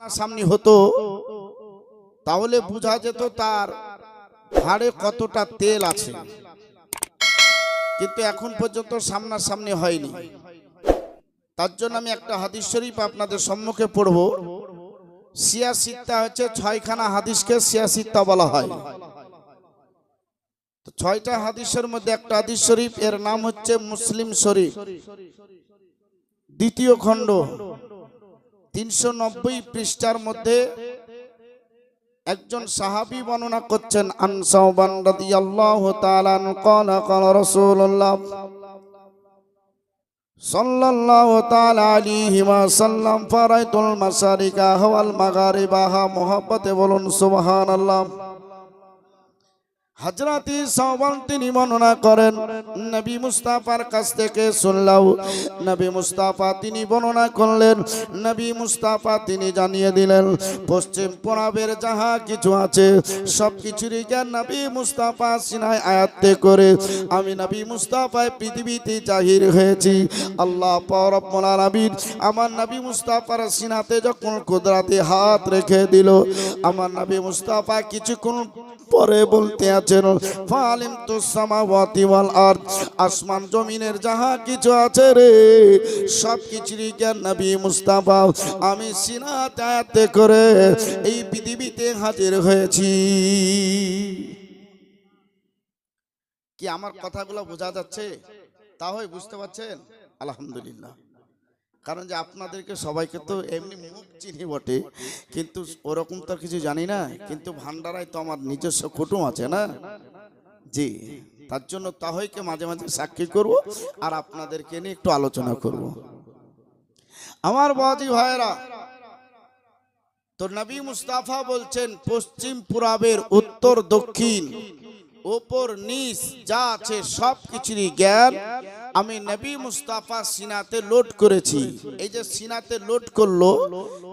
সামনে হতো, তাহলে বোঝা যেত তার হাড়ে কতটা তেল আছে। কিন্তু এখন পর্যন্ত সামনাসামনি হয়নি। তার জন্য আমি একটা হাদিস শরীফ আপনাদের সম্মুখে পড়ব। সিয়াসিত্তা হচ্ছে ছয়খানা হাদিসকে সিয়াসিত্তা বলা হয়। ছয়টা হাদিসের মধ্যে একটা হাদিস শরীফ, এর নাম হচ্ছে মুসলিম শরীফ। দ্বিতীয় খণ্ড। তিনশো নব্বই পৃষ্ঠার মধ্যে একজন সাহাবি বর্ণনা করছেন আনসাউবান রাদিয়াল্লাহু তাআলা ক্বালা ক্বালা রাসূলুল্লাহ সাল্লাল্লাহু তাআলা আলাইহি সাল্লাম ফারাইতুল মাসারিকা বলুন, সুবহানাল্লাহ। হজরতি সাহবান তিনি বর্ণনা করেন, নবী মুস্তাফার কাছ থেকে শুনলাম, নবী মুস্তাফা তিনি বর্ণনা করলেন, নবী মুস্তাফা তিনি জানিয়ে দিলেন, পশ্চিম পূর্বের যাহা কিছু আছে সব কিছুরই জ্ঞান নবী মুস্তাফা সিনায় আয়াত্তে করে, আমি নবী মুস্তাফায় পৃথিবীতে জাহির হয়েছি। আল্লাহ পরব্বুল আলামিন আমার নবী মুস্তাফার সিনাতে যখন কুদরাতে হাত রেখে দিল, আমার নবী মুস্তাফা কিছুক্ষণ পরে বলতে আছেন ফালিম তো সামাওয়াতি ওয়াল আরদ, আসমান জমিনের যাহা কিছু আছে রে, সব কিছুরই জ্ঞান নবী মুস্তাফা। আমি সিনাতে করে এই পৃথিবীতে হাজির হয়েছি। কি আমার কথাগুলো বোঝা যাচ্ছে? তাহলে বুঝতে পারছেন? আলহামদুলিল্লাহ। কারণ যে আপনাদেরকে সবাইকে তো এমনি মুখ চিনি বটে, কিন্তু ওরকম তো কিছু জানি না, কিন্তু ভান্ডারায় তো আমার নিজস্ব কুটুম আছে না? জি, তার জন্য তাহইকে মাঝে মাঝে সাক্ষী করব আর আপনাদেরকে নিয়ে একটু আলোচনা করব। আমার বাজি ভাইয়েরা, তো নবী মুস্তাফা বলছেন, পশ্চিম পুরাবের উত্তর দক্ষিণ। ওপর নিচ যা আছে সব কিছুরই জ্ঞান আমি নবী মুস্তাফা সিনাতে লোড করেছি। এই যে সিনাতে লোড করল,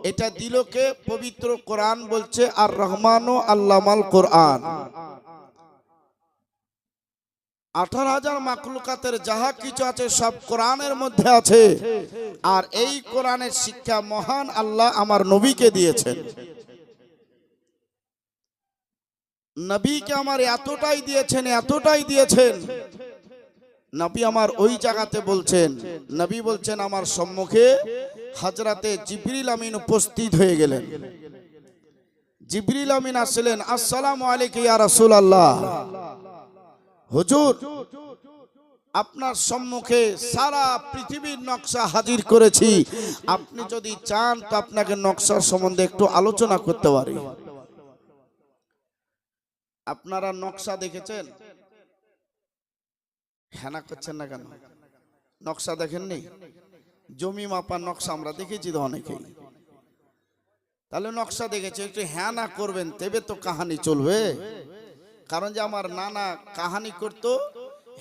এটা দিলকে পবিত্র কোরআন বলছে আর রহমান ও আল্লামাল কোরআন। আঠারো হাজার মাকলুকাতের যাহা কিছু আছে সব কোরআনের মধ্যে আছে। আর এই কোরআনের শিক্ষা মহান আল্লাহ আমার নবীকে দিয়েছেন। নবীকে আমার এতটাই দিয়েছেন এতটাই দিয়েছেন। নবী আমার ওই জায়গাতে বলছেন, নবী বলছেন, আমার সম্মুখে হাজরাতে জিবরিল আমিন উপস্থিত হয়ে গেলেন। জিবরিল আমিন আসলেন, আসসালামু আলাইকুম ইয়া রাসূলুল্লাহ। হুজুর, আপনার সম্মুখে সারা পৃথিবীর নকশা হাজির করেছি। আপনি যদি চান তো আপনাকে নকশার সম্বন্ধে একটু আলোচনা করতে পারি। আপনারা নকশা দেখেছেন? হেনা করছেন না কেন? নকশা দেখেননি? জমি মাপার নকশা আমরা দেখেছি তো অনেকেই। তাহলে নকশা দেখেছি, একটু হ্যাঁ না করবেন, তবে তো কাহানি চলবে। কারণ যে আমার নানা কাহানি করতো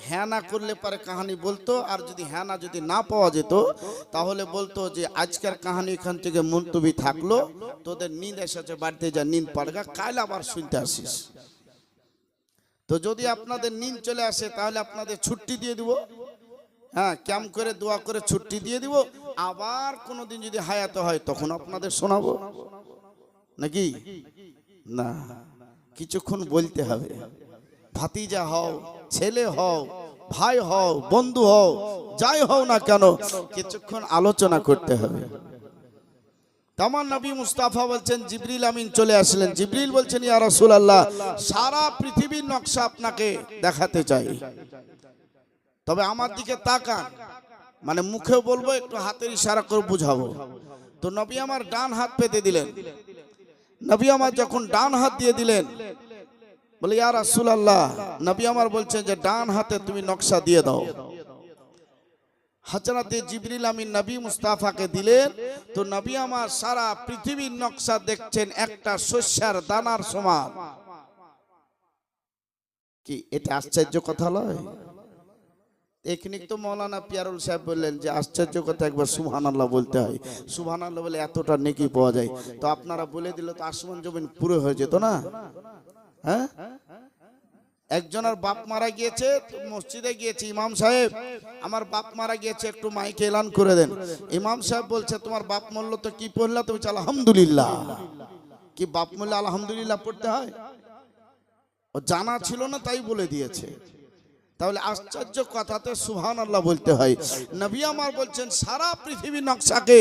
হ্যাঁ না করলে পরে কাহানি বলতো, আর যদি হ্যাঁ না যদি না পাওয়া যেত, তাহলে বলতো যে আজকের কাহানি এখান থেকে মুলতবি থাকল, তোদের নিন্দ এসেছে, বাড়িতে যা নিন্দ পাড়গা কাল আবার শুনতে আসিস। তো যদি আপনাদের নিন চলে আসে, তাহলে আপনাদের ছুটি দিয়ে দিব। হ্যাঁ ক্যাম্প করে, দোয়া করে ছুটি দিয়ে দিব। আবার কোনোদিন যদি হায়াতে হয়, তখন আপনাদের শোনাবো। নাকি? না। কিছুক্ষণ বলতে হবে। ভাতিজা হও, ছেলে হও, ভাই হও, বন্ধু হও, যাই হও না কেন, কিছুক্ষণ আলোচনা করতে হবে। তামান নবী মুস্তাফা বলছেন, জিবরিল আমিন চলে আসলেন। জিবরিল বলছেন, ইয়া রাসূলুল্লাহ, সারা পৃথিবীর নকশা আপনাকে দেখাতে চাই। তবে আমার দিকে তাকান মানে মুখে বলব, একটু হাতের ইশারা করে বুঝাবো। তো নবী আমার ডান হাত পেতে দিলেন। নবী আমার যখন ডান হাত দিয়ে দিলেন, বলে, ইয়া রাসূলুল্লাহ, নবী আমার বলছেন যে, ডান হাতে তুমি নকশা দিয়ে দাও। হজরতে জিবরিল আমিন নবী মুস্তাফাকে দিলেন। তো নবী আমার সারা পৃথিবীর নকশা দেখছেন একটা শস্যার দানার সমান। কি, এটা আশ্চর্য কথা নয় এখানে তো মৌলানা পিয়ারুল সাহেব বললেন যে আশ্চর্য কথা একবার সুবহান আল্লাহ বলতে হয়। সুবহান আল্লাহ বলে এতটা নেকি পাওয়া যায়। তো আপনারা বলে দিলে তো আসমান জমিন পুরো হয়ে যেত না? হ্যাঁ? একজনের বাপ মারা গিয়েছে, মসজিদে গিয়েছে, ইমাম সাহেব, আমার বাপ মারা গিয়েছে, একটু মাইকে এলান করে দেন। ইমাম সাহেব বলছে, তোমার বাপ মরলো তো কি পড়লা? তুমি আলহামদুলিল্লাহ। কি বাপ মরলে আলহামদুলিল্লাহ পড়তে হয়? ও জানা ছিল না, তাই বলে দিয়েছে। তাহলে আশ্চর্য কথাতে সুহান আল্লাহ বলতে হয়। নবী আমার বলছেন, সারা পৃথিবীর নকশাকে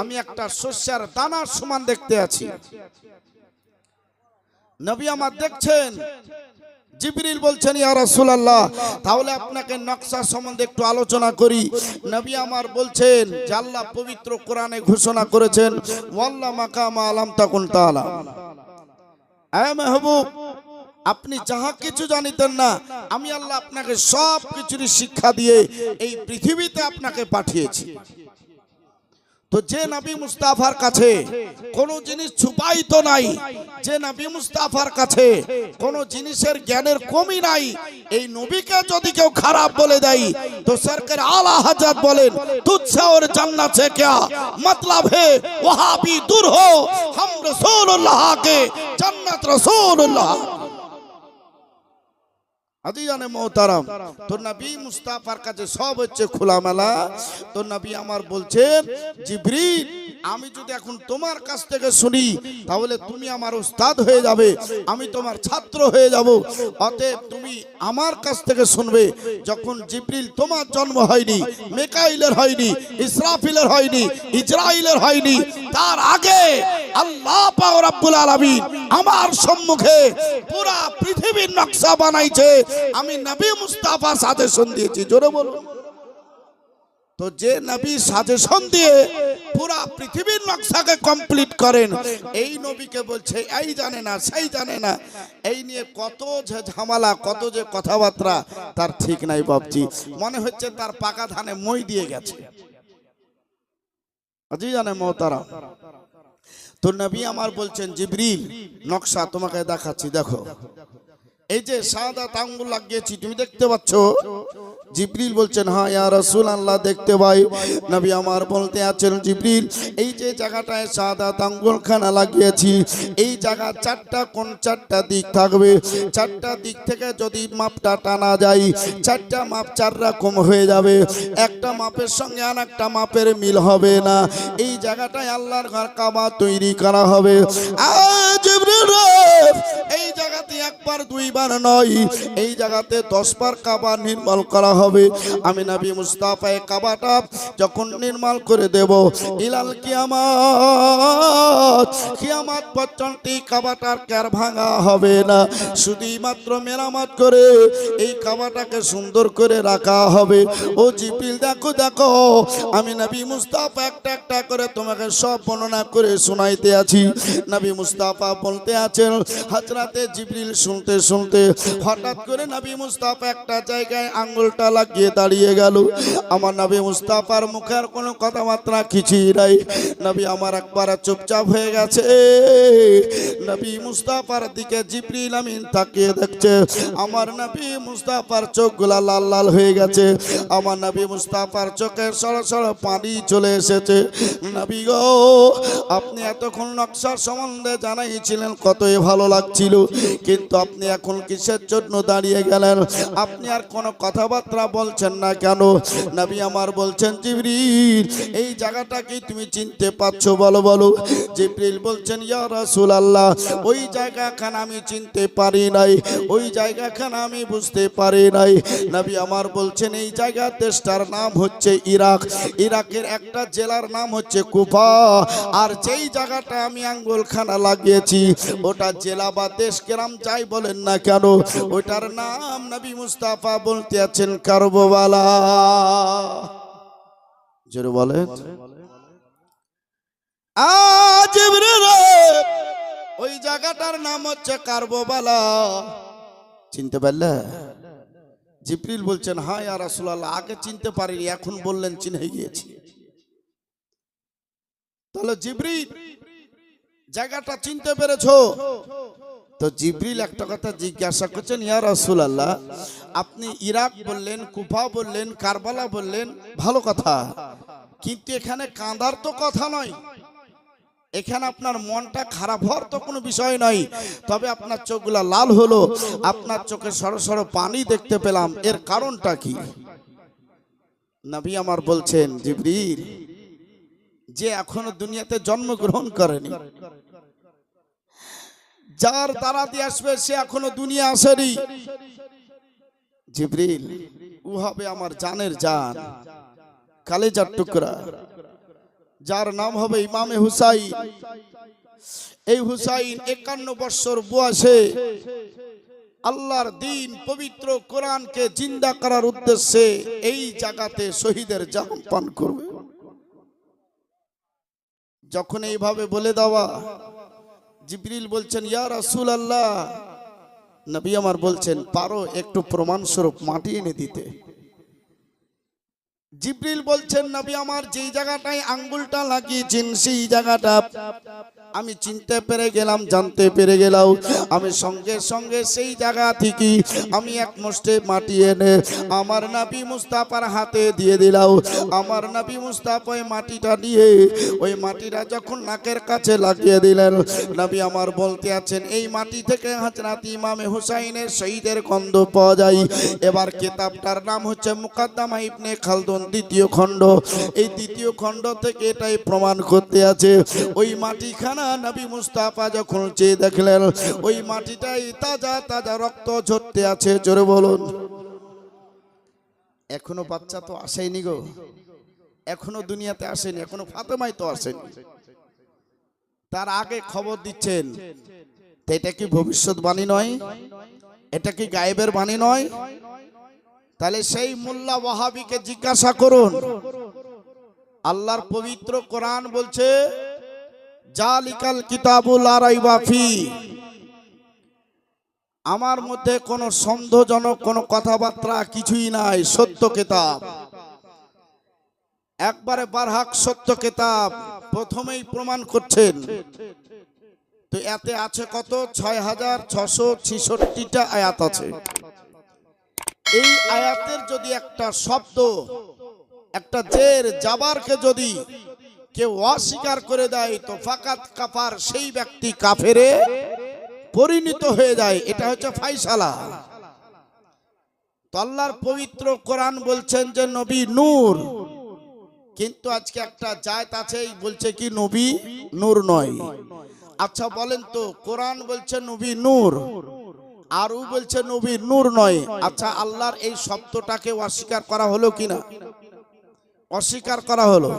আমি একটা শস্যের দানার সমান দেখতে আছি। নবী আমার দেখছেন জিবরিল বলছেন, ইয়া রাসূলুল্লাহ, তাহলে আপনাকে নকশা সম্বন্ধে একটু আলোচনা করি। নবী আমার বলছেন, যে আল্লাহ পবিত্র কোরআনে ঘোষণা করেছেন, ওয়াল্লা মাকামা আলাম তাকুন তাআলা। আয় মেহবুব, আপনি যাহা কিছু জানিতেন না, আমি আল্লাহ আপনাকে সব কিছুরই শিক্ষা দিয়ে এই পৃথিবীতে আপনাকে পাঠিয়েছি। তো যে নাবি মুস্তাফার কাছে কোনো জিনিস ছুপাই তো নাই, যে নাবি মুস্তাফার কাছে কোনো জিনিসের জ্ঞানের কমি নাই, এই নবীকে যদি কেউ খারাপ বলে দেয়, তো সরকার আলা হাজাত বলেন, তুচ্ছ ওর জান্নাত সে মতলব হে ওয়াহাবি দূর হো, হাম রসুল্লাহ কে, জান্নাত রাসূলুল্লাহ আদিজানে মোহতারাম। তো নবী মুস্তাফার কাছে সব হচ্ছে খোলামেলা। তোর নবী আমার বলছে জিবরিল আমি যদি এখন তোমার কাছ থেকে শুনি, তাহলে তুমি আমার উস্তাদ হয়ে যাবে, আমি তোমার ছাত্র হয়ে যাব। অতএব তুমি আমার কাছ থেকে শুনবে, যখন জিবরিল তোমার জন্ম হয়নি, মেকাইলের হয়নি, ইসরাফিলের হয়নি ইসরাইলের হয়নি, তার আগে আল্লাহ রব্বুল আলামিন আমার সম্মুখে পুরা পৃথিবীর নকশা বানাইছে। আমি নবী মুস্তাফা শুন দিয়েছি, জোরে বলুন। তো যে নবী সাজেশন দিয়ে পুরা পৃথিবীর নকশাকে কমপ্লিট করেন, এই নবীকে বলছে, এই জানে না, সেই জানে না। এই নিয়ে কত যে ঝামেলা, কত যে কথাবার্তা, তার ঠিক নাই বাবজি মনে হচ্ছে তার পাকা ধানে মই দিয়ে গেছে। আজি জানে মহতারা তো নবী আমার বলছেন, জিবরিল, নকশা তোমাকে দেখাচ্ছি, দেখো। এই যে সাদা আঙ্গুল লাগিয়েছি তুমি দেখতে পাচ্ছ? জিবরিল বলছেন হ্যাঁ ইয়া রাসূল আল্লাহ দেখতে পাই। নবী আমার বলতে আছেন জিবরিল এই যে জায়গাটায় সাদা আঙ্গুল খানা লাগিয়েছি এই জায়গা চারটা কোন চারটা দিক থাকবে। চারটা দিক থেকে যদি মাপটা টানা যায় চারটা মাপ চার রকম হয়ে যাবে। একটা মাপের সঙ্গে আর একটা মাপের মিল হবে না। এই জায়গাটায় আল্লাহর ঘর কাবা তৈরি করা হবে। আজ একবার, দুইবার নয়। এই জায়গাতে দশবার কাবা নির্মল করা হবে। আমি নবী মুস্তাফায় কাবাটা যখন নির্মল করে দেব, ইলাল কিয়ামাত কিয়ামাত পর্যন্ত কাবাটার কার ভাঙা হবে না। শুধুই মাত্র মেরামত করে এই কাবাটাকে সুন্দর করে রাখা হবে। ও জিপিল দেখো দেখো, আমি নবী মুস্তাফা একটা একটা করে তোমাকে সব বর্ণনা করে শোনাইতে আছি। নবী মুস্তাফা বলতে আছেন হাজরাতে জিবরিল শুনতে শুনতে হঠাৎ করে নবী মুস্তাফা একটা জায়গায় আঙ্গুলটা লাগিয়ে দাঁড়িয়ে গেল। আমার নবী মুস্তাফার মুখের কোনো কথাবার্তা কিছুই নাই। নবী আমার একবার চুপচাপ হয়ে গেছে। নবী মুস্তাফার দিকে জিবরিল আমিন তাকিয়ে দেখছে। আমার নবী মুস্তাফার চোখগুলা লাল লাল হয়ে গেছে। আমার নবী মুস্তাফার চোখের সর সর পানি চলে এসেছে। নবী গো, আপনি এতক্ষণ নকশার সম্বন্ধে জানাইছিলেন, কতই ভালো লাগছিল। কিন্তু আপনি এখন কিসের জন্য দাঁড়িয়ে গেলেন? আপনি আর কোনো কথাবার্তা বলছেন না কেন? নবী আমার বলছেন, জিবরিল, এই জায়গাটা কি তুমি চিনতে পারছ? বলো বলো। জিবরিল বলছেন, ইয়া রাসূল আল্লাহ ওই জায়গাখান আমি চিনতে পারি নাই। ওই জায়গাখান আমি বুঝতে পারি নাই। নবী আমার বলছেন, এই জায়গা দেশটার নাম হচ্ছে ইরাক। ইরাকের একটা জেলার নাম হচ্ছে কুফা। আর যেই জায়গাটা আমি আঙ্গুলখানা লাগিয়েছি, ওটা জেলা বা দেশ গ্রাম যাই বলেন না কেন? ওটার নাম নবী মুস্তাফা বলতে আছেন কারবালা জোরে বলেন। আজ ওই জায়গাটার নাম হচ্ছে কারবালা চিনতে পারলে? জিপ্রিল বলছেন হ্যাঁ আর রাসূলুল্লাহ, আগে চিনতে পারিনি, এখন বললেন, চিনে গিয়েছি। তাহলে জিব্রিল, জায়গাটা চিনতে পেরেছ? তো জিব্রিল একটা কথা জিজ্ঞাসা করছেন, ইয়া রাসূলুল্লাহ, আপনি ইরাক বললেন, কুফা বললেন, কারবালা বললেন, ভালো কথা। কিন্তু এখানে কাঁদার তো কথা নয়। এখানে আপনার মনটা খারাপ হওয়ার তো কোনো বিষয় নয়। তবে আপনার চোখগুলা লাল হলো, আপনার চোখে সরো সরো পানি দেখতে পেলাম। এর কারণটা কি? নবী আমার বলছেন, জিবরিল, যে এখনও দুনিয়াতে জন্মগ্রহণ করেনি যার দ্বারা দিয়ে আসবে, সে এখনও দুনিয়া আসেনি। জিবরিল, ও হবে আমার জানের জান, কালেজার টুকরা। যার নাম হবে ইমামে হুসাইন। এই হুসাইন একান্ন বৎসর বয়সে আল্লাহর দিন পবিত্র কোরআনকে জিন্দা করার উদ্দেশ্যে এই জায়গাতে শহীদের জাম পান করবে। যখন এইভাবে বলে দেওয়া জিবরিল বলছেন, ইয়া রাসুল আল্লাহ নবী আমার বলছেন, পারো একটু প্রমাণ স্বরূপ মাটি এনে দিতে। জিব্রিল বলছেন, নবী আমার যেই জায়গাটায় আঙ্গুলটা লাগিয়েছেন, সেই জায়গাটা আমি চিনতে পেরে গেলাম, জানতে পেরে গেলাম, আমি সঙ্গে সঙ্গে সেই জায়গা থেকে আমি এক মুষ্টে মাটি এনে আমার নবী মুস্তাফার হাতে দিয়ে দিলাম। আমার নবী মুস্তাফা ওই মাটিটা নিয়ে, ওই মাটিটা যখন নাকের কাছে লাগিয়ে দিলেন, নবী আমার বলতে আছেন, এই মাটি থেকে হাজরাত ইমামে হুসাইনের শহীদের গন্ধ পাওয়া যায়। এবার কিতাবটার নাম হচ্ছে মুকাদ্দামা ইবনে খালদুন দ্বিতীয় খণ্ড। এই দ্বিতীয় খণ্ড থেকে এটাই প্রমাণ করতে আছে, ওই মাটিখানা নবী মুস্তাফা যখন চেয়ে দেখলেন, ওই মাটিটাই তাজা তাজা রক্ত ঝরতে আছে, জোরে বলুন। এখনও বাচ্চা তো আসেনি গো। এখনও দুনিয়াতে আসেনি, এখনও ফাতেমাই তো আসেনি। তার আগে খবর দিচ্ছেন এটা কি ভবিষ্যৎবাণী নয়? এটা কি গায়েবের বাণী নয়? তাহলে সেই মোল্লা ওয়াহাবিকে জিজ্ঞাসা করুন। আল্লাহর পবিত্র কোরআন বলছে জালিকাল কিতাবুল আরাইবাফি আমার মধ্যে কোনো সন্দেহজনক কোনো কথাবার্তা কিছুই নাই, সত্য কিতাব। একবারে বারহাক সত্য কিতাব প্রথমেই প্রমাণ করছেন। তো এতে আছে কত? ছয় হাজার ছশো ছিষট্টিটা আয়াত আছে। এই আয়াতের যদি একটা শব্দ, একটা জের, জাবারকে যদি কেউ অস্বীকার করে দেয়, তো ফাকাত কাফার সেই ব্যক্তি কাফেরে পরিণত হয়ে যায়। এটা হচ্ছে ফাইসালা। তো আল্লাহর পবিত্র কোরআন বলছেন যে, নবী নূর। কিন্তু আজকে একটা জায়ত আছে বলছে কি, নবী নূর নয়। আচ্ছা বলেন তো, কোরআন বলছে নবী নূর, আর ও বলছে নবী নূর নয়। আচ্ছা আল্লাহর এই শব্দটাকে অস্বীকার করা হলো কিনা? অস্বীকার করা হলো।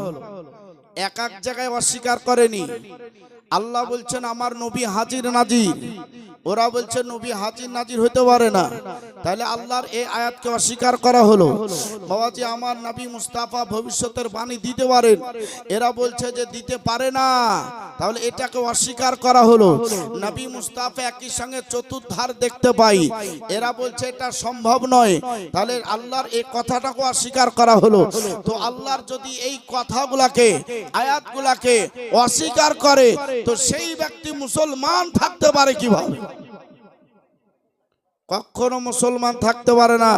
এক এক জায়গায় অস্বীকার করেনি। আল্লাহ বলছেন, আমার নবী হাজির নাজির। ওরা বলছে, নবী হাজির নাজির হতে পারে না। তাহলে আল্লাহর এই আয়াতকে অস্বীকার করা হলো। বাবাজি আমার নবী মুস্তাফা ভবিষ্যতের বাণী দিতে পারেন, এরা বলছে যে দিতে পারে না। তাহলে এটাকে অস্বীকার করা হলো। নবী মুস্তাফা একই সঙ্গে চতুর্ধার দেখতে পাই। এরা বলছে, এটা সম্ভব নয়। তাহলে আল্লাহর এই কথাটাকে অস্বীকার করা হলো। তো আল্লাহর যদি এই কথাগুলাকে, আয়াতগুলাকে অস্বীকার করে তো সেই ব্যক্তি মুসলমান থাকতে পারে কীভাবে? কখনো মুসলমান থাকতে পারে না।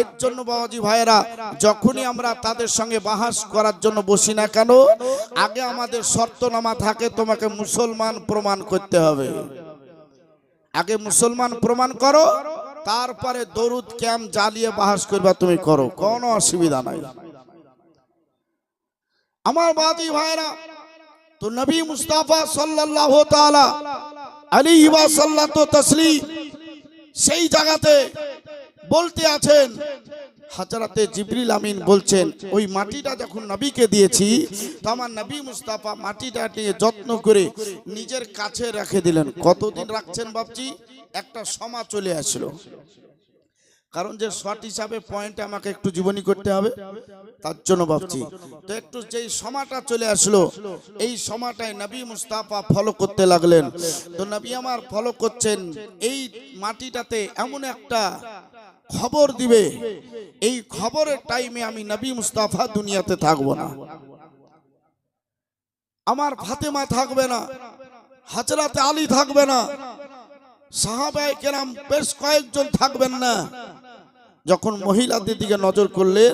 এর জন্য বাবাজি ভাইয়েরা, যখনই আমরা তাদের সঙ্গে বাহাস করার জন্য বসি না কেন, আগে আমাদের শর্তনামা থাকে, তোমাকে মুসলমান প্রমাণ করতে হবে। আগে মুসলমান প্রমাণ করো, তারপরে দরুদ, ক্যাম জ্বালিয়ে বাহাস করবা তুমি করো, কোনো অসুবিধা নাই। আমার বাদি ভাইরা তো নবী মুস্তাফা সাল্লাল্লাহু তাআলা আলাইহি ওয়া সাল্লাতু তাসলিম সেই জায়গাতে বলতে আছেন হাজারাতে জিবরিল আমিন বলছেন, ওই মাটিটা যখন নবীকে দিয়েছি, তো আমার নবী মুস্তাফা মাটিটা নিয়ে যত্ন করে নিজের কাছে রেখে দিলেন। কতদিন রাখছেন বাপজি? একটা সময় চলে আসলো। কারণ যে শর্ট হিসাবে পয়েন্টে আমাকে একটু জীবনী করতে হবে তার জন্য ভাবছি। তো একটু যেই সমাটা চলে আসলো এই সমাটায় নবী মুস্তাফা ফলো করতে লাগলেন। তো নবী আমার ফলো করছেন এই মাটিটাতে এমন একটা খবর দিবে এই খবরের টাইমে আমি নবী মুস্তাফা দুনিয়াতে থাকব না। আমার ফাতেমা থাকবে না হাজরাতে আলী থাকবে না সাহাবায়ে কেরাম বেশ কয়েকজন থাকবেন না। যখন মহিলাদের দিকে নজর করলে,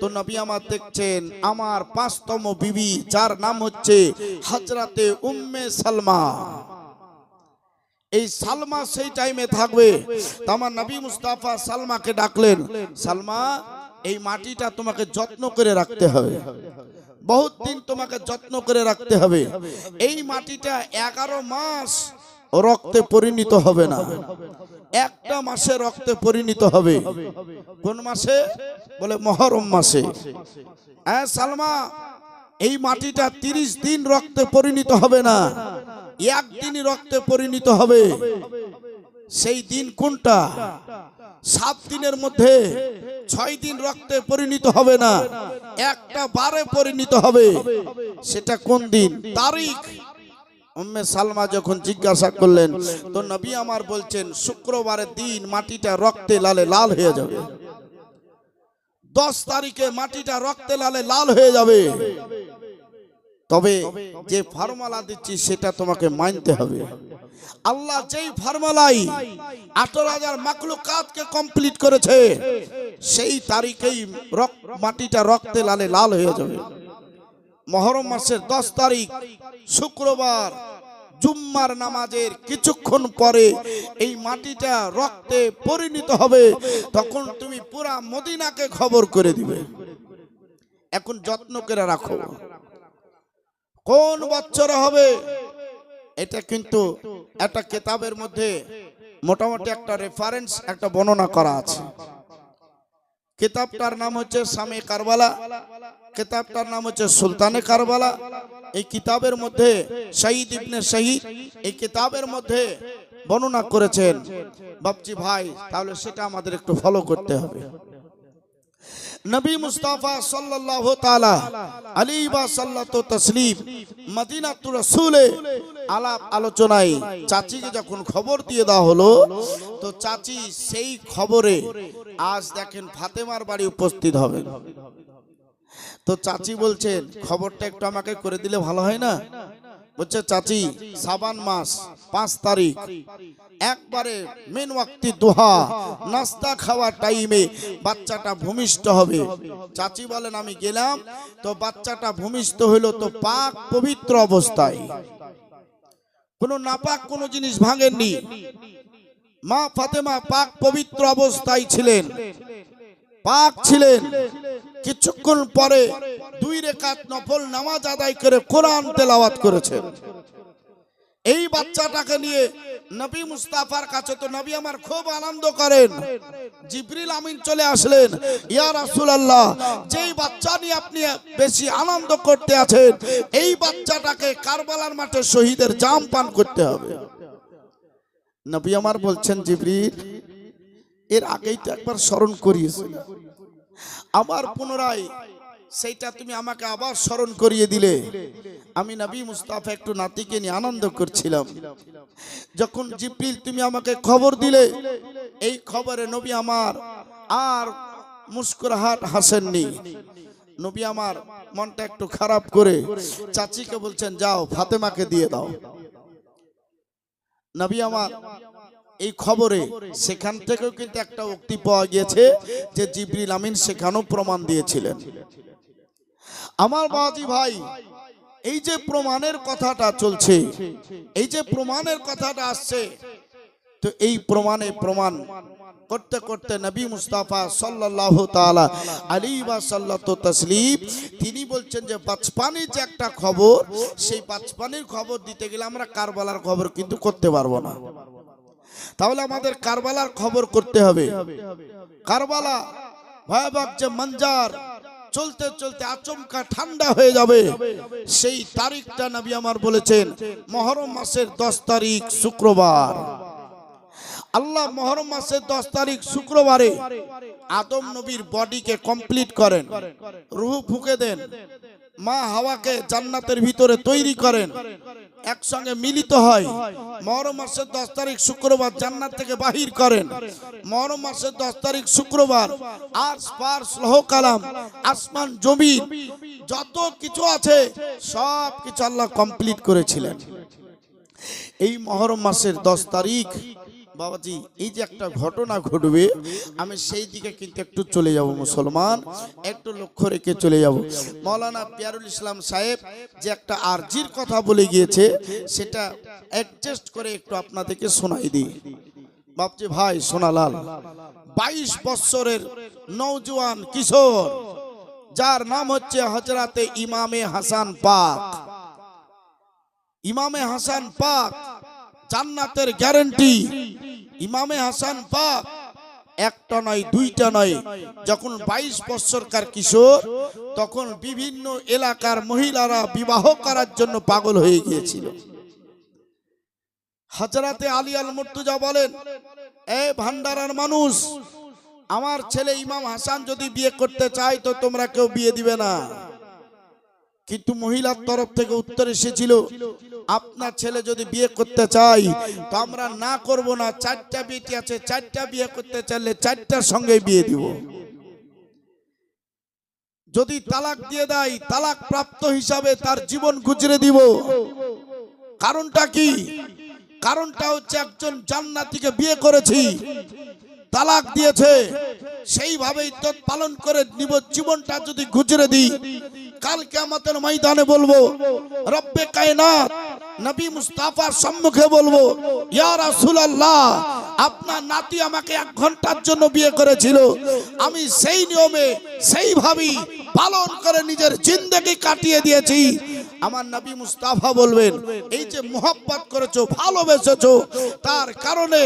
তো নবী আমার দেখছেন, আমার পাঁচতম বিবি, যার নাম হচ্ছে হাজরাতে উম্মে সালমা। এই সালমা সেই টাইমে থাকবে। আমার নবী মুস্তাফা সালমাকে ডাকলেন, সালমা, এই মাটিটা তোমাকে যত্ন করে রাখতে হবে। বহুত দিন তোমাকে যত্ন করে রাখতে হবে। এই মাটিটা এগারো মাস রক্তে পরিণত হবে না। একটা মাসে রক্তে পরিণত হবে। কোন মাসে? বলে মহরম মাসে। হ্যাঁ সালমা এই মাটিটা তিরিশ দিন রক্তে পরিণত হবে না। একদিনই রক্তে পরিণত হবে। সেই দিন কোনটা? সাত দিনের মধ্যে ছয় দিন রক্তে পরিণত হবে না। একটা বারে পরিণত হবে। সেটা কোন দিন? তারিখ। উম্মে সালমা যখন জিজ্ঞাসা করলেন, তো নবী আমার বলছেন শুক্রবারের দিন মাটিটা রক্তে লালে লাল হয়ে যাবে। দশ তারিখে মাটিটা রক্তে লালে লাল হয়ে যাবে। তবে যে ফর্মুলা দিচ্ছি, সেটা তোমাকে মানতে হবে। আল্লাহ যেই ফর্মুলাই আঠারো হাজার মাকলু মাকলুকাতকে কমপ্লিট করেছে, সেই তারিখেই মাটিটা রক্তে লালে লাল হয়ে যাবে। মহরম মাসের দশ তারিখ, শুক্রবার, জুম্মার নামাজের কিছুক্ষণ পরে এই মাটিটা রক্তে পরিণত হবে, তখন তুমি পুরা মদিনাকে খবর করে দিবে। এখন যত্ন করে রাখো। কোন বছরে হবে? এটা কিন্তু একটা কেতাবের মধ্যে মোটামুটি একটা রেফারেন্স একটা বর্ণনা করা আছে। কিতাবটার নাম হচ্ছে স্বামী কারবালা। কিতাবটার নাম হচ্ছে সুলতানে কারবালা। এই কিতাবের মধ্যে শহীদ ইবনে শহীদ এই কিতাবের মধ্যে বর্ণনা করেছেন, বাপজি ভাই, তাহলে সেটা আমাদের একটু ফলো করতে হবে। নবী মুস্তাফা সাল্লাল্লাহু তাআলা আলী বা সাল্লাতু তাসলিম মদিনাতুর রাসূলে আলাপ আলোচনায় চাচিকে যখন খবর দিয়ে দেওয়া হলো, তো চাচি সেই খবরে আজ দেখেন ফাতেমার বাড়ি উপস্থিত হবে। তো চাচি বলছেন, খবরটা একটু আমাকে করে দিলে ভালো হয় না? বলছে, চাচি, সাবান মাস, পাঁচ তারিখ। একবারে মেন ওয়াক্তি দোহা, নাস্তা খাওয়ার টাইমে বাচ্চাটা ভূমিষ্ঠ হবে। চাচি বলেন, আমি গেলাম, তো বাচ্চাটা ভূমিষ্ঠ হইল তো পাক পবিত্র অবস্থায়। কোনো নাপাক কোনো জিনিস ভাঙেননি। মা ফাতেমা পাক পবিত্র অবস্থায় ছিলেন। পাক ছিলেন। কিছুক্ষণ পরে দুই রেখাত নফল নামাজ আদায় করে কোরআন তেলাওয়াত করেছেন। এই বাচ্চাটাকে নিয়ে নবী মুস্তাফার কাছে তো নবী আমার খুব আনন্দ করেন। জিবরিল আমিন চলে আসলেন, ইয়া রাসূলুল্লাহ, যেই বাচ্চা নিয়ে আপনি বেশি আনন্দ করতে আছেন, এই বাচ্চাটাকে কারবালার মাঠে শহীদের জাম পান করতে হবে। নবী আমার বলছেন, জিবরিল এর আগেই তো একবার স্মরণ করিয়েছিল। আবার পুনরায় সেইটা তুমি আমাকে আবার স্মরণ করিয়ে দিলে। আমি নবী মুস্তাফা একটু নাতিকে নিয়ে আনন্দ করছিলাম। যখন জিপ্রিল তুমি আমাকে খবর দিলে, এই খবরে নবী আমার আর মুস্কুরাহাট হাসেননি। নবী আমার মনটা একটু খারাপ করে চাচিকে বলছেন, যাও, ফাতেমাকে দিয়ে দাও। নবী আমার এই খবরে সেখান থেকেও কিন্তু একটা উক্তি পাওয়া গিয়েছে যে জিবরিল আমিন সেখানেও প্রমাণ দিয়েছিলেন। আমার বাজি ভাই, এই যে প্রমাণের কথাটা চলছে, এই যে প্রমাণের কথাটা আসছে, তো এই প্রমাণে প্রমাণ করতে করতে নবী মুস্তাফা সাল্লাল্লাহু তাআলা আলী বা সাল্লাতু তাসলিম, তিনি বলছেন যে পাঁচপানির যে একটা খবর, সেই পাঁচপানির খবর দিতে গেলে আমরা কারবালার খবর কিন্তু করতে পারব না। তাহলে আমাদের কারবালার খবর করতে হবে। কারবালা ভয়াবহ যে মঞ্জার, চলতে চলতে আচমকা ঠান্ডা হয়ে যাবে। সেই তারিখটা নবী আমার বলেছেন, মহরম মাসের দশ তারিখ শুক্রবার। আল্লাহ মহরম মাসের দশ তারিখ শুক্রবারে আদম নবীর বডিকে কমপ্লিট করেন, রুহু ফুকে দেন মা হাওয়াকে জান্নাতের ভিতরে তৈরি করেন। একসঙ্গে মিলিত হয়। মহরম মাসের দশ তারিখ শুক্রবার জান্নাত থেকে বাহির করেন। মহরম মাসের দশ তারিখ শুক্রবার আর স্পার্স লহ কালাম আসমান জমি যত কিছু আছে সব কিছু আল্লাহ কমপ্লিট করেছিলেন। এই মহরম মাসের দশ তারিখ বাবাজি, এই যে একটা ঘটনা ঘটবে, আমি সেই দিকে কিন্তু একটু চলে যাব মুসলমান, একটু লক্ষ্য রেখে চলে যাব। মৌলানা পিয়ারুল ইসলাম সাহেব যে একটা আরজির কথা বলে গিয়েছে, সেটা অ্যাডজাস্ট করে একটু আপনাদেরকে শোনাই দিই। বাপজি ভাই সোনালাল বাইশ বৎসরের নৌজওয়ান কিশোর, যার নাম হচ্ছে হজরাতে ইমামে হাসান পাক। ইমামে হাসান পাক জান্নাতের গ্যারান্টি ইমামে হাসান পাক একটা নয়, দুইটা নয়। যখন বাইশ বৎসরকার কিশোর, তখন বিভিন্ন এলাকার মহিলারা বিবাহ করার জন্য পাগল হয়ে গিয়েছিল। হাজরাতে আলী আল মুর্তুজা বলেন, এ ভান্ডারার মানুষ, আমার ছেলে ইমাম হাসান যদি বিয়ে করতে চায় তো তোমরা কেউ বিয়ে দিবে না। কিন্তু মহিলার তরফ থেকে উত্তর এসেছিল, আপনার ছেলে যদি বিয়ে করতে চাই তো আমরা না করব না, চারটা বেটি আছে, চারটা বিয়ে করতে চাইলে চারটার সঙ্গে বিয়ে দিব। যদি তালাক দিয়ে দেয়, তালাক প্রাপ্ত হিসাবে তার জীবন গুজরে দিব। কারণটা কি? কারণটা হচ্ছে একজন জান্নাতিকে বিয়ে করেছি। তালাক দিয়েছে। সেইভাবে ইদ্যত পালন করে নিব জীবনটা যদি গুজরে দিই। কালকে আমাদের ময়দানে বলব, রব্বে কায়নাত নবী মুস্তাফার সম্মুখে বলব, ইয়া রাসূলুল্লাহ, আপনার নাতি আমাকে এক ঘণ্টার জন্য বিয়ে করেছিল। আমি সেই নিয়মে, সেইভাবেই পালন করে নিজের জিন্দগি কাটিয়ে দিয়েছি। আমার নবী মুস্তাফা বলবেন, এই যে মোহব্বত করেছ, ভালোবেসেছো, তার কারণে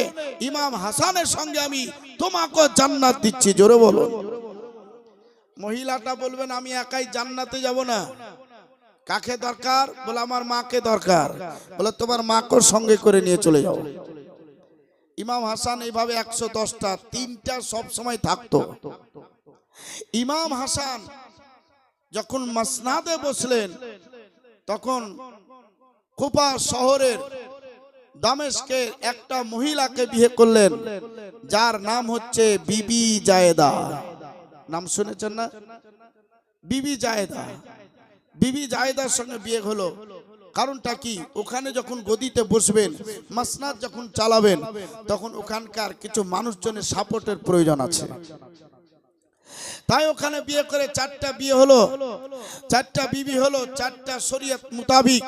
ইমাম হাসানের সঙ্গে আমি তোমাকে জান্নাত দিচ্ছি। জোরে বলো মহিলাটা বলবেন, আমি একাই জান্নাতে যাব না। কাকে দরকার? বলে, আমার মাকে দরকার। বলে, তোমার মাকে সঙ্গে করে নিয়ে চলে যাও। ইমাম হাসান এইভাবে একশো দশটা, তিনটা সব সময় থাকতো। ইমাম হাসান যখন মাসনাদে বসলেন, তখন কুপা শহরের দামেশকে একটা মহিলাকে বিয়ে করলেন, যার নাম হচ্ছে বিবি জায়েদা। নাম শুনেছেন না? বিবি জায়েদা। বিবি জায়দার সঙ্গে বিয়ে হলো। কারণটা কি? ওখানে যখন গদিতে বসবেন, মাসনাদ যখন চালাবেন, তখন ওখানকার কিছু মানুষজনের সাপোর্টের প্রয়োজন আছে। তাই ওখানে বিয়ে করে চারটা বিয়ে হলো। চারটা বিবি হলো, চারটা শরীয়ত মোতাবিক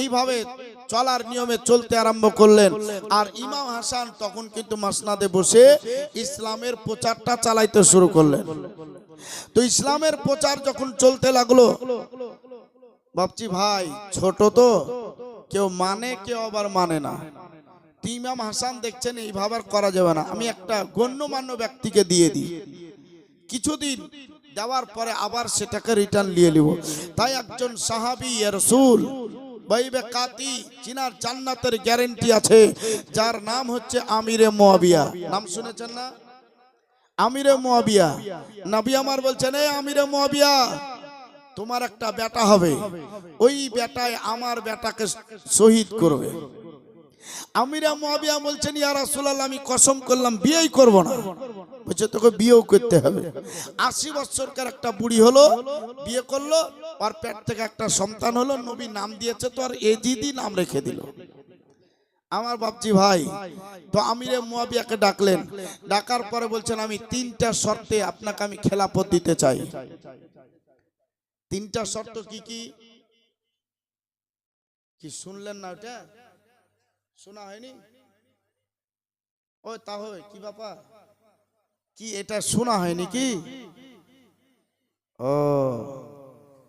এইভাবে চলার নিয়মে চলতে আরম্ভ করলেন। আর ইমাম হাসান তখন কিন্তু মাসনাদে বসে ইসলামের প্রচারটা চালাইতে শুরু করলেন। তো ইসলামের প্রচার যখন চলতে লাগল বাপজি ভাই, ছোট তো, কেউ মানে কেউ আবার মানে না। তো ইমাম হাসান দেখছেন, এইভাবে করা যাবে না। আমি একটা গণ্যমান্য ব্যক্তিকে দিয়ে দিই। কিছুদিন দেওয়ার পরে আবার সেটাকে রিটার্ন নিয়ে নিব। তাই একজন সাহাবি রসুল, বাইবে কাতি, চিনার জান্নাতের গ্যারেন্টি আছে, যার নাম হচ্ছে আমিরে মোয়াবিয়া। নাম শুনেছেন না? আমিরে মোয়াবিয়া। নবী আমার বলছেন এই আমিরে মোয়াবিয়া তোমার একটা বেটা হবে। ওই বেটায় আমার বেটাকে শহীদ করবে। আমিরা মুয়াবিয়া বলছেন, ইয়া রাসূলুল্লাহ, আমি কসম করলাম, বিয়েই করব না। বলছে, তোকে বিয়েও করতে হবে। আশি বছরকার একটা বুড়ি হলো, বিয়ে করল আর পেট থেকে একটা সন্তান হলো, নবী নাম দিয়েছে, তো আর এজিদি নাম রেখে দিল। আমার বাপজি ভাই, তো আমিরে মুয়াবিয়াকে ডাকলেন। ডাকার পরে বলছেন, আমি তিনটা শর্তে আপনাকে আমি খেলাপথ দিতে চাই। তিনটা শর্ত কি কি? কি শুনলেন না ওটা? শোনা হয়নি? ও তাহলে কি ব্যাপার? কি এটা শোনা হয়নি কি? ও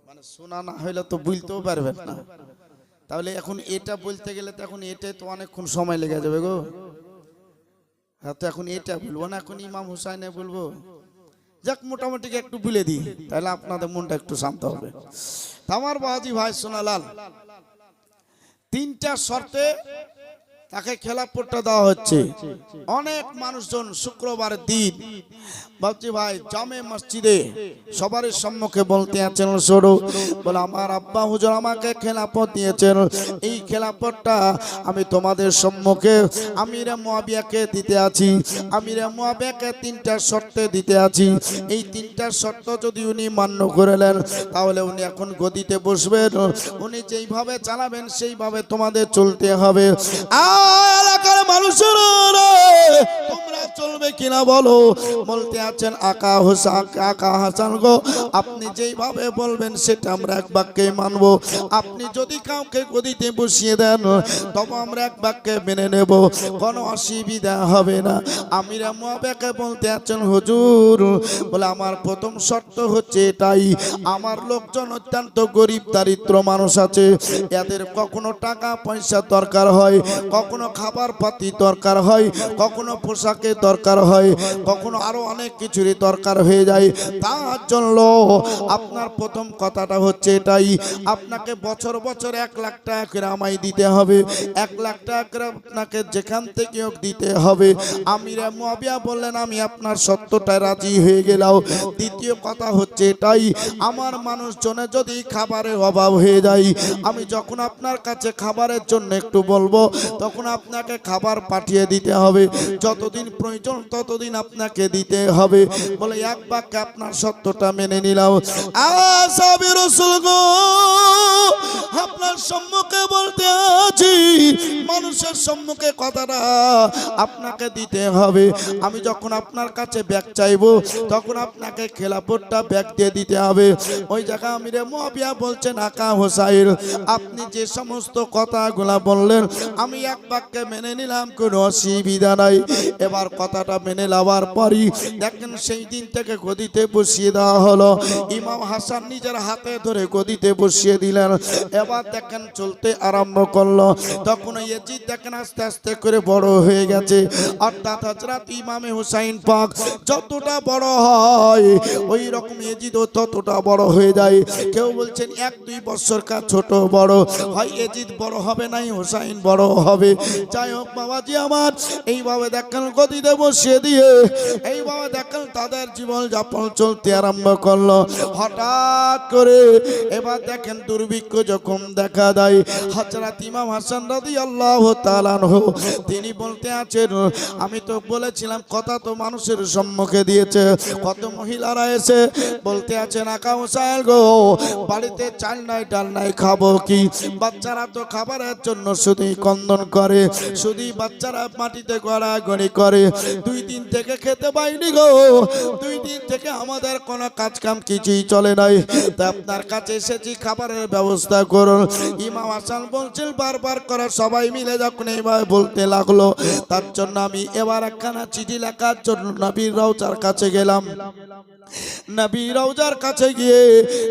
মানে শোনা না হইলে তো বুঝতেও পারবেন না। তাহলে এখন এটা বলতে গেলে তো এখন এটাই তো অনেকক্ষণ সময় লেগে যাবে গো। হ্যাঁ তো এখন এটা বলব না, এখন ইমাম হুসাইনে বলব। যাক, মোটামুটি একটু বলে দিই? তাহলে আপনাদের মনটা একটু শান্ত হবে। তামার বাহাজি ভাই, সোনালাল, তিনটা শর্তে তাকে খেলাপট্টা দেওয়া হচ্ছে। অনেক মানুষজন শুক্রবার দিন ভাবছি, ভাই, জামে মসজিদে সবার সম্মুখে বলতে আছেন সরু, বলে, আমার আব্বা হুজুর আমাকে খেলাপথ দিয়েছেন। এই খেলাপথটা আমি তোমাদের সম্মুখে, আমিরে মুয়াবিয়াকে দিতে আছি। আমিরে মুয়াবিয়াকে তিনটা শর্তে দিতে আছি। এই তিনটা শর্ত যদি উনি মান্য করে নেন, তাহলে উনি এখন গদিতে বসবেন। উনি যেইভাবে চালাবেন, সেইভাবে তোমাদের চলতে হবে। আ এলাকার মানুষের তোমরা কিনা বলো? বলতে আছেন আকা হোসা, আকা হাসান গো। আপনি যেইভাবে বলবেন সেটা আমরা এক বাক্যে মানবো। আপনি যদি কাউকে গদিতে বসিয়ে দেন, তবে আমরা এক বাক্যে মেনে নেব। কোনো অসুবিধা হবে না। আমিরা মুয়াবেকে বলতে আছেন, হুজুর, বলে আমার প্রথম শর্ত হচ্ছে এটাই। আমার লোকজন অত্যন্ত গরিব, দারিদ্র মানুষ আছে। এদের কখনো টাকা পয়সা দরকার হয়, কখনো খাবার পাতি দরকার হয়, কখনো পোশাকের দরকার হয়, কখনো আরও অনেক কিছুরই দরকার হয়ে যায়। তার জন্য আপনার প্রথম কথাটা হচ্ছে এটাই, আপনাকে বছর বছর এক লাখ টাকা করে আমায় দিতে হবে, এক লাখ টাকা করে আপনাকে যেখান থেকে হোক দিতে হবে। আমিরা মুয়াবিয়া বললেন, আমি আপনার সত্যটায় রাজি হয়ে গেলাম। দ্বিতীয় কথা হচ্ছে এটাই, আমার মানুষজনে যদি খাবারের অভাব হয়ে যায়, আমি যখন আপনার কাছে খাবারের জন্য একটু বলব, তখন আপনাকে খাবার পাঠিয়ে দিতে হবে। যতদিন প্রয়োজন ততদিন আপনাকে দিতে হবে। বলে, এক বাক্যে আপনার সত্যটা মেনে নিলাম। আপনার সম্মুখে বলতে আছি, মানুষের সম্মুখে কথাটা আপনাকে দিতে হবে। আমি যখন আপনার কাছে ব্যাগ চাইব, তখন আপনাকে খেলাপটটা ব্যাগ দিয়ে দিতে হবে। ওই জায়গা আমিরে মহাবিয়া বলছেন, আকা হোসাইর আপনি যে সমস্ত কথাগুলা বললেন, আমি এক বাক্যে মেনে নিলাম, কোনো অসুবিধা নাই। এবার কথাটা মেনে নেওয়ার পরই দেখেন সেই দিন থেকে গদিতে বসিয়ে দেওয়া হলো। ইমাম হাসান নিজের হাতে ধরে গদিতে বসিয়ে দিলেন। এবার দেখেন চলতে আরম্ভ করল। তখন এজিদ দেখেন আস্তে আস্তে করে বড় হয়ে গেছে। অর্থাৎ হজরত ইমামে হুসাইন পাক যতটা বড় হয়, ওই রকম এজিদও ততটা বড় হয়ে যায়। কেউ বলছেন এক দুই বছর কার ছোট বড়। হয় এজিদ বড় হবে নাই, হুসাইন বড় হবে। যাই হোক বাবাজি আমার, এইভাবে দেখেন গদিতে বসিয়ে দিয়ে। এইভাবে দেখেন তাদের জীবন যাপন চলতে আরম্ভ করল। হঠাৎ করে এবার দেখেন দুর্ভিক্ষ যখন দেখা দেয় হজরত ইমাম হাসান রাদি আল্লাহ তিনি বলতে আছেন, আমি তো বলেছিলাম, কথা তো মানুষের সম্মুখে দিয়েছে, কত মহিলারা এসে বলতে আছেন, আকা হোসাইল গো, বাড়িতে চাল নাই, ডাল নাই, খাব কি? বাচ্চারা তো খাবারের জন্য শুধুই কন্দন করে, শুধুই বাচ্চারা মাটিতে গড়াগড়ি করে দুই দিন থেকে খেতে পাইনি গো। দুই দিন থেকে আমাদের কোনো কাজ কাম কিছুই চলে নাই। তা আপনার কাছে এসেছি, খাবারের ব্যবস্থা করুন। ইমাম বলছিল, বারবার সবাই মিলে যখন এইভাবে বলতে লাগল, তার জন্য আমি এবার একখানা চিঠি লেখার জন্য নবীর রাউচার কাছে গেলাম। নবী রওজার কাছে গিয়ে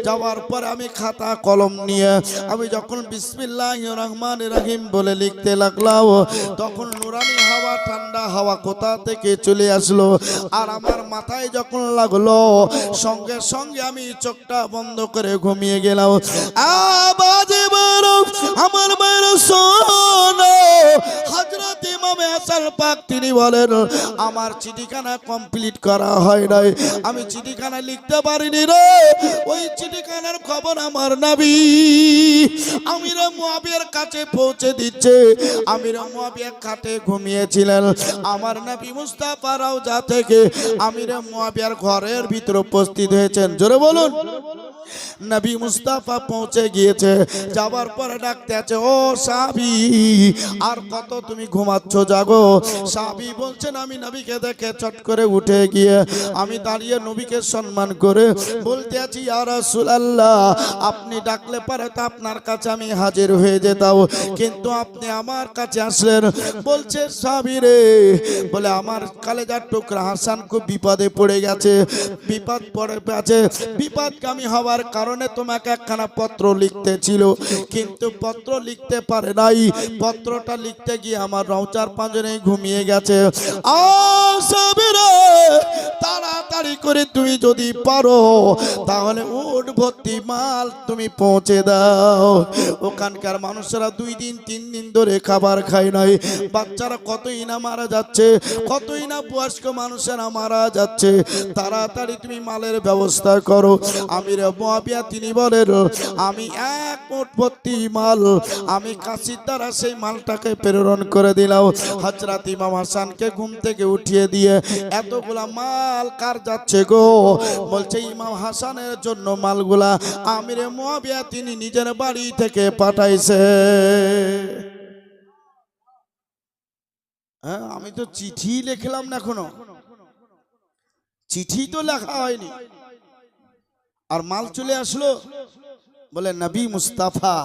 যাওয়ার পর আমি খাতা কলম নিয়ে আমি যখন বিসমিল্লাহ রহমান রহিম বলে লিখতে লাগলাম, তখন নুরানি হাওয়া ঠান্ডা হাওয়া কোথা থেকে চলে আসলো? আর আমার মাথায় যখন লাগল, সঙ্গে সঙ্গে আমি চোখটা বন্ধ করে ঘুমিয়ে গেলাম। আমার সোনো হজরত ইমামে হাসান পাক তিনি বলেন, আমার চিঠিখানা কমপ্লিট করা হয় নাই। আমি চিঠিখানা লিখতে পারিনি রে। ওই চিঠিখানার খবর আমার নাবি। আমিরা মুয়াবিয়ার কাছে পৌঁছে দিচ্ছে। আমিরা মুয়াবিয়া খাটে ঘুমিয়েছিলেন। আমার নবী মুস্তাফা যা থেকে আমিরা মুয়াবিয়ার ঘরের ভিতর উপস্থিত হয়েছেন। জোরে বলুন। নবী মুস্তাফা পৌঁছে গিয়েছে। যাবার পরে ডাকতে আছে, ও সাবি, আর কত তুমি ঘুমাচ্ছ জাগো? সাবি বলছেন, আমি নবীকে দেখে চট করে উঠে গিয়ে আমি দাঁড়িয়ে নবীকে সম্মান করে বলতে আছি আল্লাহ আপনি ডাকলে পারে তো আপনার কাছে আমি হাজির হয়ে যেতাম, কিন্তু আপনি আমার কাছে আসলেন। বলছে, সাবি রে। বলে, আমার কালেজার টুকরা হাসান খুব বিপদে পড়ে গেছে। বিপদ পড়ে গেছে। বিপদগামী হওয়ার কারণে তোমাকে একখানা পত্র লিখতে ছিল। কিন্তু পত্র লিখতে পারে নাই। পত্রটা লিখতে গিয়ে আমার রৌচার পাঁজরে ঘুমিয়ে গেছে। তাড়াতাড়ি করে তুমি যদি পারো, তাহলে উঠ ভর্তি মাল তুমি পৌঁছে দাও। ওখানকার মানুষেরা দুই দিন, তিন দিন ধরে খাবার খায় নাই। বাচ্চারা কতই না মারা যাচ্ছে, কতই না বয়স্ক মানুষেরা মারা যাচ্ছে। তাড়াতাড়ি তুমি মালের ব্যবস্থা করো। আমির মহাবিয়া তিনি বলেন, আমি এক মোট ভর্তি মাল। আমি কাশির দ্বারা সেই মালটাকে প্রেরণ করে দিলাম। হজরত ইমাম হাসানকে ঘুম থেকে উঠিয়ে দিয়ে, এতগুলা মাল কার যাচ্ছে গো। বলছে ইমাম হাসানের জন্য মালগুলা আমিরে মহাবিয়া তিনি নিজের বাড়ি থেকে পাঠাইছে। হ্যাঁ আমি তো চিঠি লিখলাম না এখনও। চিঠি তো লেখা হয়নি। আর মাল চলে আসলো। বলে, নবী মুস্তাফা